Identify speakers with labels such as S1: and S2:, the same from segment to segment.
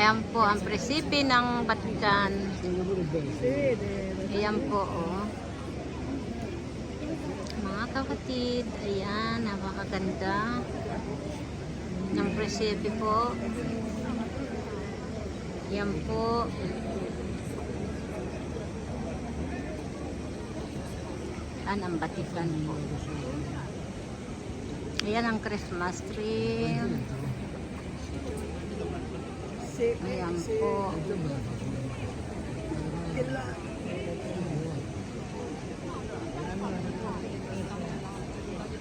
S1: Ayan po ang presipi ng Vatican. Ayan po, oh. Mga kapatid, ayan, napakaganda ng presipi po. Ayan po. Ayan ang Vatican po. Ayan ang Christmas tree. Ayan po.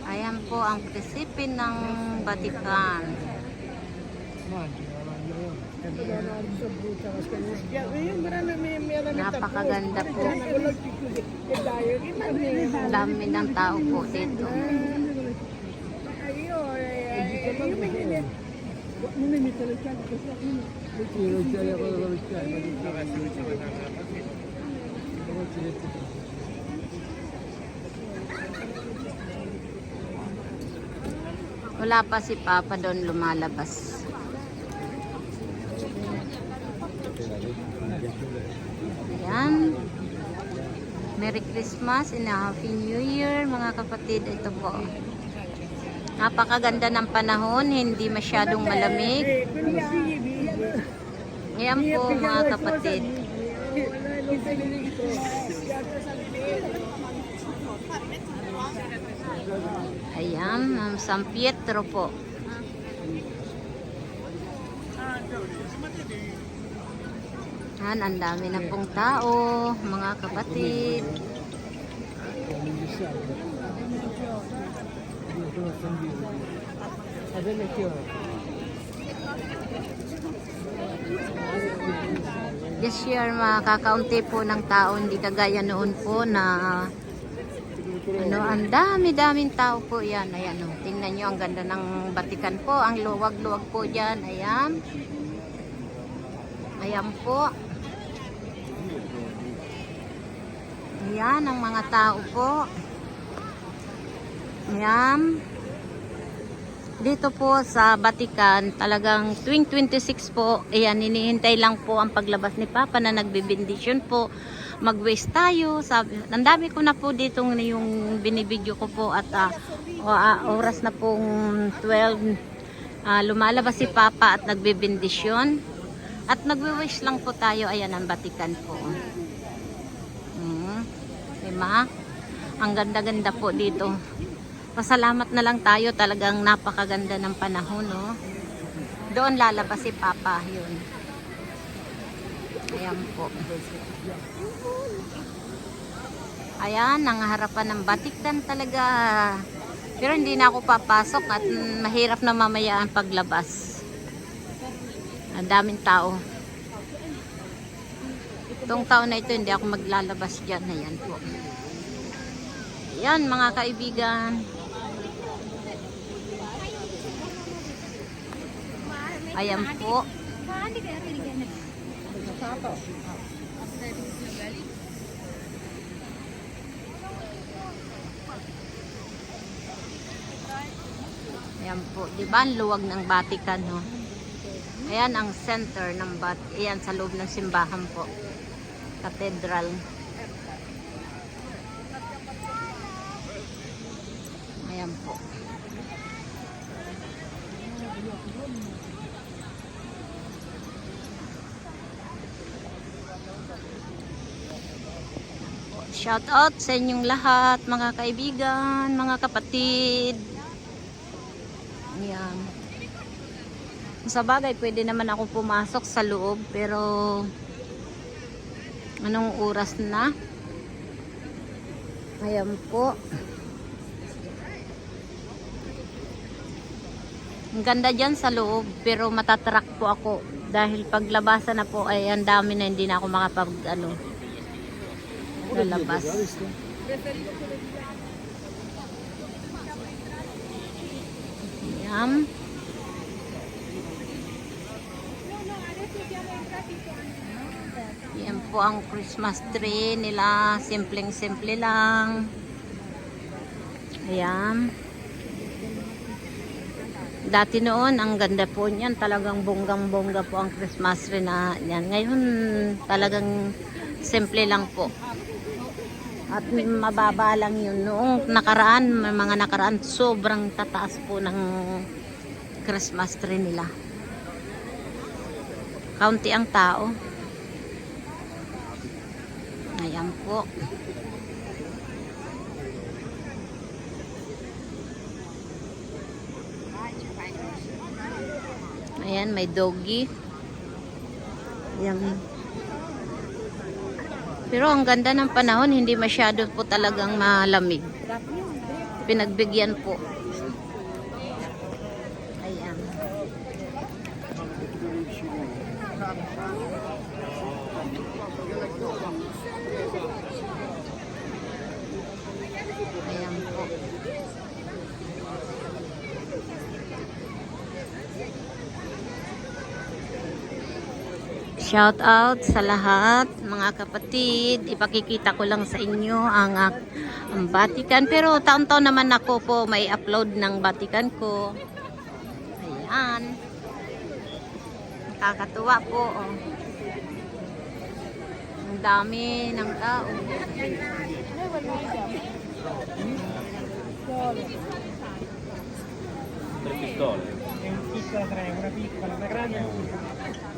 S1: Ayan po ang presipin ng Vatican. Napakaganda po. Dami ng tao po dito. Wala pa si Papa doon lumalabas. Ayan. Merry Christmas and a Happy New Year mga kapatid. Ito po. Napakaganda ng panahon. Hindi masyadong malamig. Ayan po mga kapatid. Ayan, San Pietro po. Yan, ang dami na pong tao, mga kapatid. This year, makakaunti po ng tao, hindi kagaya noon po na ano, ang dami-daming tao po yan. Ayan, oh. tingnan nyo, ang ganda ng Vatican po. Ang luwag-luwag po dyan. Ayan. Ayan po. Ayan, ang mga tao po. Ayan. Dito po sa Vatican, talagang tuwing 26 po, ayan, hinihintay lang po ang paglabas ni Papa na nagbibindisyon po. Mag-waste tayo. Sabi, ang ko na po dito yung binibidyo ko po at ah, oras na pong 12. ah, lumalabas si Papa at nagbibindisyon. At nagwi-wish lang po tayo. Ayan ang Vatican po. Hmm. Diba? Ang ganda-ganda po dito. Pasalamat na lang tayo. Talagang napakaganda ng panahon, no? Doon lalabas si Papa. Yun. Ayan po. Ayan, ang harapan ng Vatican talaga. Pero hindi na ako papasok at mahirap na mamaya ang paglabas. Ang daming tao. Itong taon na ito, hindi ako maglalabas dyan. Ayan po. Ayan, mga kaibigan. Ayan po. Ayan po. Di ba ang luwag ng Vatican, no? Ayan ang center ng Bat. Ayan sa loob ng simbahan po. Cathedral. Ayan po. Shout out sa inyong lahat, mga kaibigan, mga kapatid. Ayan. Sa bagay, pwede naman ako pumasok sa loob, pero anong oras na? Ayan po. Ang ganda dyan sa loob, pero matatrack po ako. Dahil paglabasan na po, ay ang dami na hindi na ako makapag, ano, lalabas. Ayan. Yan po ang Christmas tree nila. Simpleng-simple lang. Ayan. Dati noon, ang ganda po niyan. Talagang bonggang-bongga po ang Christmas tree na yan. Ngayon, talagang simple lang po. At mababa lang yun. Noong nakaraan, mga nakaraan, sobrang tataas po ng Christmas tree nila. Kaunti ang tao. Ayan po. Ayan, may doggy. Ayan. Pero ang ganda ng panahon, hindi masyado po talagang malamig. Pinagbigyan po. Ayan. Ayan po. Shout out sa lahat, mga kapatid. Ipakikita ko lang sa inyo ang, ang Vatican. Pero taon-taon naman ako po may upload ng Vatican ko. Ayan. Nakakatuwa po. Oh. Ang dami ng tao.
S2: Tre pistole.
S3: È un piccola tre, una piccola, una grande e una piccola.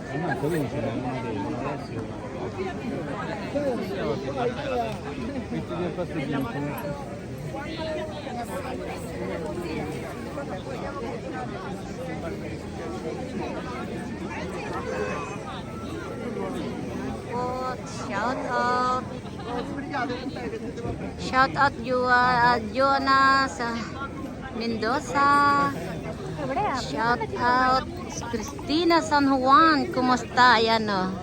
S1: Shout out. Shout out Jonas Mendoza. Shout out Christina San Juan. Kumusta? Ayan o.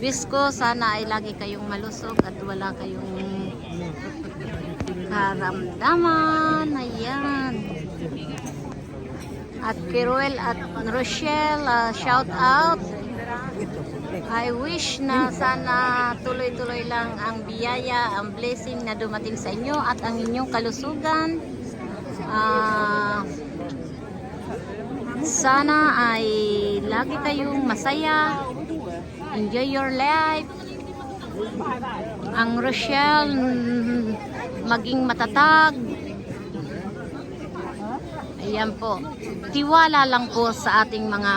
S1: Wish ko sana ay lagi kayong malusog at wala kayong karamdaman. Ayan. At Kiruel at Rochelle, ah, shout out. I wish na sana tuloy-tuloy lang ang biyaya, ang blessing na dumating sa inyo at ang inyong kalusugan. Ah, sana ay lagi kayong masaya. Enjoy your life. Ang Rochelle maging matatag. Ayan po. Tiwala lang po sa ating mga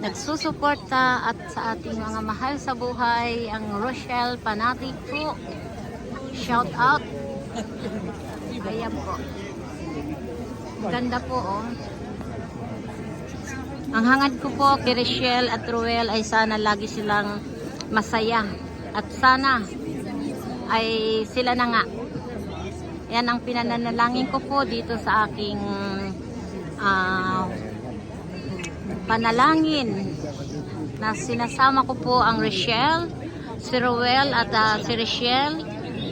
S1: nagsusuporta at sa ating mga mahal sa buhay, ang Rochelle Panatic po. Shout out. Ayan po. Ganda po oh. Ang hangad ko po kay Rochelle at Ruel ay sana lagi silang masaya. At sana ay sila na nga. Yan ang pinananalangin ko po dito sa aking ah panalangin na sinasama ko po ang Rochelle, si Roel at ah, si Rochelle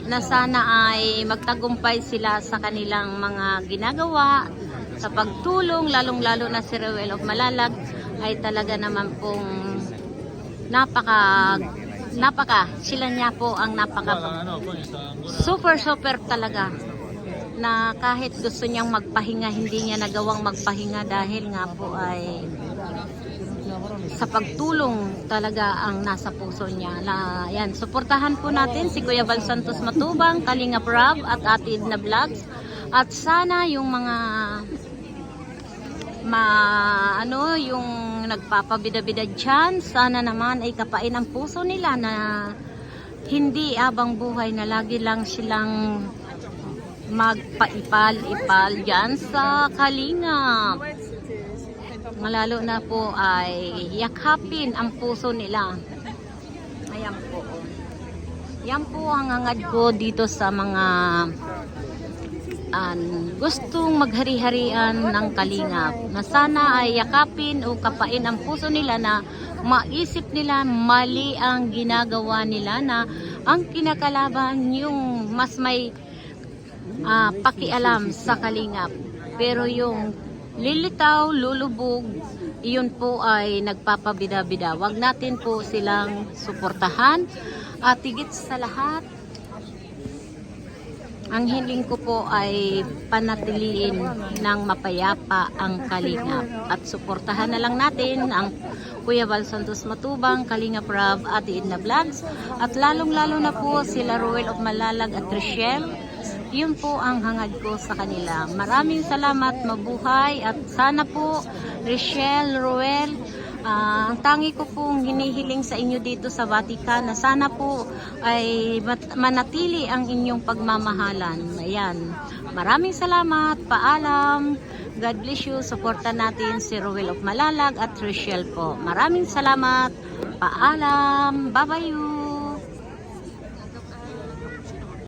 S1: na sana ay magtagumpay sila sa kanilang mga ginagawa sa pagtulong lalong-lalo na si Roel of Malalag ay talaga naman pong napaka napaka sila niya po ang napaka super super talaga na kahit gusto niyang magpahinga hindi niya nagawang magpahinga dahil nga po ay sa pagtulong talaga ang nasa puso niya. Na, yan, suportahan po natin si Kuya Val Santos Matubang, Kalinga Prab at Atid na Vlogs. At sana yung mga ma ano yung nagpapabida-bida dyan, sana naman ay kapain ang puso nila na hindi abang buhay na lagi lang silang magpaipal-ipal dyan sa Kalingap. Lalo na po ay yakapin ang puso nila. Ayan po. Yan po ang hangad ko dito sa mga an gustong maghari-harian ng kalingap na sana ay yakapin o kapain ang puso nila na maisip nila mali ang ginagawa nila na ang kinakalaban yung mas may ah, pakialam sa kalingap. Pero yung lilitaw, lulubog iyon po ay nagpapabida-bida. Wag natin po silang suportahan. At higit sa lahat Ang hiling ko po ay panatiliin ng mapayapa ang Kalingap at suportahan na lang natin ang Kuya Val Santos Matubang, Kalingap Rab, Ate Edna Vlogs at lalong-lalo na po sila Ruel of Malalag at Rochelle. Yun po ang hangad ko sa kanila. Maraming salamat, mabuhay at sana po Rochelle, Ruel, Ang tangi ko pong hinihiling sa inyo dito sa Vatican na sana po ay manatili ang inyong pagmamahalan. Ayan. Maraming salamat. Paalam. God bless you. Suportan natin si Ruel of Malalag at Rochelle po. Maraming salamat. Paalam. Bye-bye.